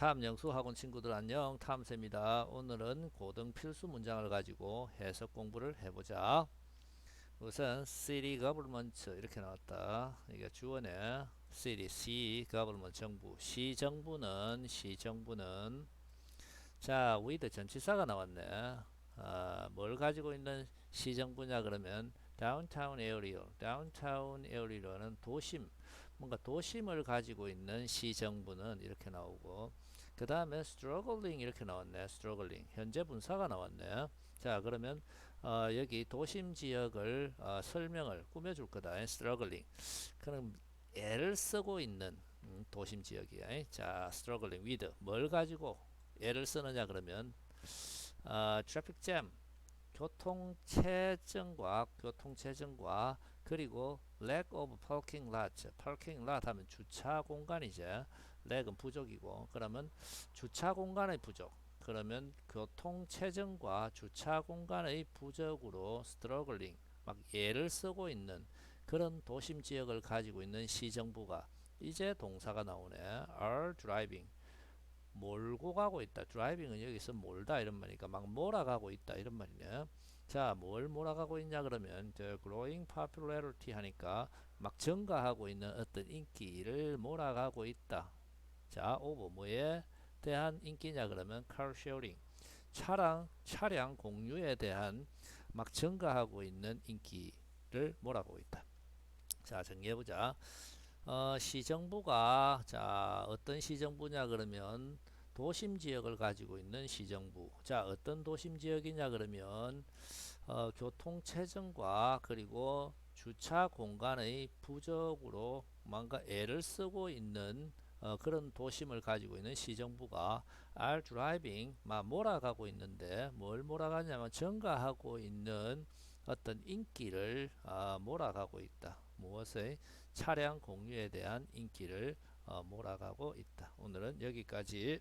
다음 영수학원 친구들 안녕 탐세입니다. 오늘은 고등 필수 문장을 가지고 해석 공부를 해보자. 우선 city government 이렇게 나왔다. 이게 주어네. city, C, government 정부. 시정부는 시정부는 자 with 전치사가 나왔네. 아, 뭘 가지고 있는 시정부냐 그러면 downtown area. area는 도심. 뭔가 도심을 가지고 있는 시정부는 이렇게 나오고 그 다음에 struggling 이렇게 나왔네. struggling. 현재 분사가 나왔네. 자 그러면 어, 여기 도심 지역을 어, 설명을 꾸며줄 거다. struggling. 그럼 애를 쓰고 있는 음, 도심 지역이야. 자 struggling with. 뭘 가지고 애를 쓰느냐 그러면 어, traffic jam. 교통체증과 교통체증과 그리고 lack of parking lot. parking lot 하면 주차 공간이제 렉은 부족이고 그러면 주차 공간의 부족 그러면 교통 체증과 주차 공간의 부족으로 struggling 막 애를 쓰고 있는 그런 도심 지역을 가지고 있는 시정부가 이제 동사가 나오네. are driving. 몰고 가고 있다. driving은 여기서 몰다 이런 말이니까 막 몰아가고 있다 이런 말이네. 자, 뭘 몰아가고 있냐 그러면 the growing popularity 하니까 막 증가하고 있는 어떤 인기를 몰아가고 있다. 자, 오버 뭐에 대한 인기냐 그러면 sharing 차량 차량 공유에 대한 막 증가하고 있는 인기를 몰아가고 있다. 자, 정리해 보자. 어, 시정부가 자, 어떤 시정부냐 그러면 도심 지역을 가지고 있는 시정부. 자, 어떤 도심 지역이냐 그러면 어, 교통 체증과 그리고 주차 공간의 부족으로 뭔가 애를 쓰고 있는 어, 그런 도심을 가지고 있는 시정부가 are driving 막 몰아가고 있는데 뭘 몰아가냐면 증가하고 있는 어떤 인기를 어, 몰아가고 있다. 무엇의 차량 공유에 대한 인기를 어, 몰아가고 있다. 오늘은 여기까지